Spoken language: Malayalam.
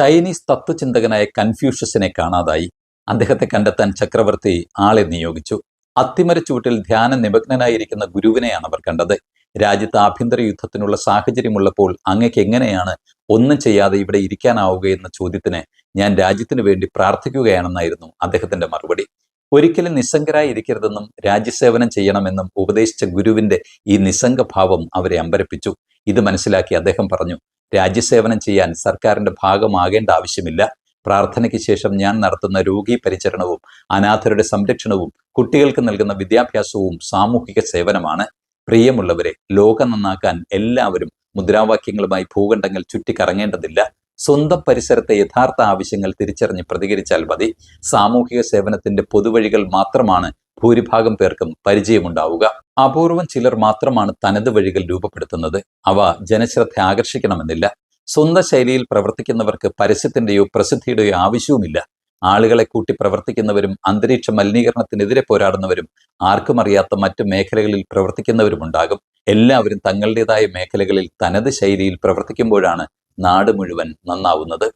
ചൈനീസ് തത്വചിന്തകനായ കൺഫ്യൂഷ്യസിനെ കാണാതായി. അദ്ദേഹത്തെ കണ്ടെത്താൻ ചക്രവർത്തി ആളെ നിയോഗിച്ചു. അത്തിമരച്ചുവട്ടിൽ ധ്യാന നിമഗ്നനായിരിക്കുന്ന ഗുരുവിനെയാണ് അവർ കണ്ടത്. രാജ്യത്ത് ആഭ്യന്തര യുദ്ധത്തിനുള്ള സാഹചര്യമുള്ളപ്പോൾ അങ്ങക്ക് എങ്ങനെയാണ് ഒന്നും ചെയ്യാതെ ഇവിടെ ഇരിക്കാനാവുകയെന്ന ചോദ്യത്തിന് ഞാൻ രാജ്യത്തിനു വേണ്ടി പ്രാർത്ഥിക്കുകയാണെന്നായിരുന്നു അദ്ദേഹത്തിന്റെ മറുപടി. ഒരിക്കലും നിസ്സംഗരായി ഇരിക്കരുതെന്നും രാജ്യസേവനം ചെയ്യണമെന്നും ഉപദേശിച്ച ഗുരുവിന്റെ ഈ നിസ്സംഗഭാവം അവരെ അമ്പരപ്പിച്ചു. ഇത് മനസ്സിലാക്കി അദ്ദേഹം പറഞ്ഞു രാജ്യസേവനം ചെയ്യാൻ സർക്കാരിന്റെ ഭാഗമാകേണ്ട ആവശ്യമില്ല. പ്രാർത്ഥനയ്ക്ക് ശേഷം ഞാൻ നടത്തുന്ന രോഗി പരിചരണവും അനാഥരുടെ സംരക്ഷണവും കുട്ടികൾക്ക് നൽകുന്ന വിദ്യാഭ്യാസവും സാമൂഹിക സേവനമാണ്. പ്രിയമുള്ളവരെ ലോകം നന്നാക്കാൻ എല്ലാവരും മുദ്രാവാക്യങ്ങളുമായി ഭൂഖണ്ഡങ്ങൾ ചുറ്റിക്കറങ്ങേണ്ടതില്ല. സ്വന്തം പരിസരത്തെ യഥാർത്ഥ ആവശ്യങ്ങൾ തിരിച്ചറിഞ്ഞ് പ്രതികരിച്ചാൽ മതി. സാമൂഹിക സേവനത്തിന്റെ പൊതുവഴികൾ മാത്രമാണ് ഭൂരിഭാഗം പേർക്കും പരിചയമുണ്ടാവുക. അപൂർവം ചിലർ മാത്രമാണ് തനത് വഴികൾ രൂപപ്പെടുത്തുന്നത്. അവ ജനശ്രദ്ധ ആകർഷിക്കണമെന്നില്ല. സ്വന്തം ശൈലിയിൽ പ്രവർത്തിക്കുന്നവർക്ക് പരസ്യത്തിന്റെയോ പ്രസിദ്ധിയുടെയോ ആവശ്യവുമില്ല. ആളുകളെ കൂട്ടി പ്രവർത്തിക്കുന്നവരും അന്തരീക്ഷ മലിനീകരണത്തിനെതിരെ പോരാടുന്നവരും ആർക്കും അറിയാത്ത മറ്റു മേഖലകളിൽ പ്രവർത്തിക്കുന്നവരുമുണ്ടാകും എല്ലാവരും തങ്ങളുടേതായ മേഖലകളിൽ തനത് ശൈലിയിൽ പ്രവർത്തിക്കുമ്പോഴാണ് നാട് മുഴുവൻ നന്നാവുന്നത്.